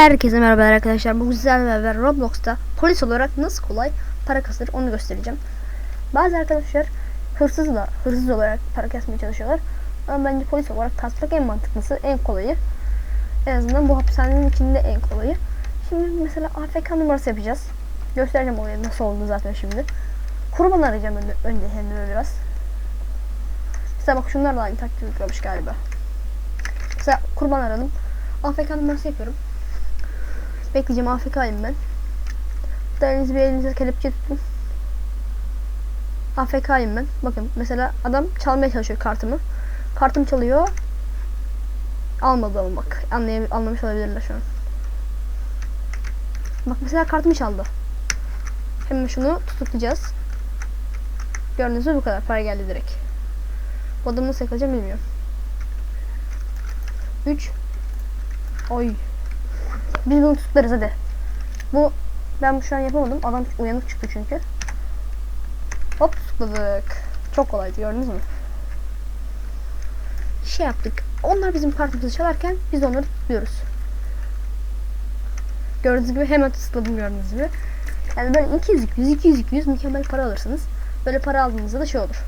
Herkese merhaba arkadaşlar. Bu güzel beraber Roblox'ta polis olarak nasıl kolay para kasılır onu göstereceğim. Bazı arkadaşlar hırsızla hırsız olarak para kasmaya çalışıyorlar. Ama bence polis olarak kasmak en mantıklısı, en kolayı. En azından bu hapishanenin içinde en kolayı. Şimdi mesela AFK numarası yapacağız. Göstereceğim olayı nasıl olduğunu zaten şimdi. Kurban arayacağım önce, önce kendime biraz. Mesela bak şunlar da aynı taktik uygulamış galiba. Mesela kurban aradım. AFK numarası yapıyorum. Bekleyeceğim AFK'yim ben. Derinizi bir elinize kelepçe tutun. AFK'yim ben. Bakın mesela adam çalmaya çalışıyor kartımı. Kartım çalıyor. Almadı ama bak. Anlayab anlamış olabilirler şu an. Bak mesela kartımı çaldı. Hemen şunu tutuklayacağız. Gördüğünüz gibi bu kadar. Para geldi direkt. Bu adamı nasıl yakalayacağım bilmiyorum. 3 Oy. Biz bunu tutarız hadi. Bu ben şu an yapamadım. Adam uyanık çıktı çünkü. Hop tutukladık. Çok kolaydı gördünüz mü? Şey yaptık. Onlar bizim kartımızı çalarken biz onları tutuyoruz. Gördüğünüz gibi hemen tutukladım gördüğünüz gibi. Yani böyle 200 200 200 200 mükemmel para alırsınız. Böyle para aldığınızda da şey olur.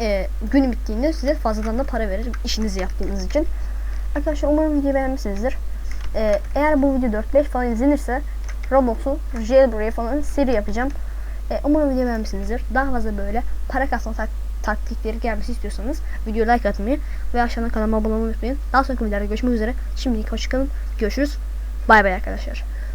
Ee, gün bittiğinde size fazladan da para verir işinizi yaptığınız için. Arkadaşlar umarım videoyu beğenmişsinizdir. Ee, eğer bu video 4-5 falan izlenirse Roblox'u jailbreak falan seri yapacağım. Ee, umarım videoyu beğenmişsinizdir. Daha fazla böyle para kasma tak taktikleri gelmesi istiyorsanız videoya like atmayı ve aşağıdan kanalıma abone olmayı unutmayın. Daha sonraki videolarda görüşmek üzere. Şimdilik hoşçakalın. Görüşürüz. Bay bay arkadaşlar.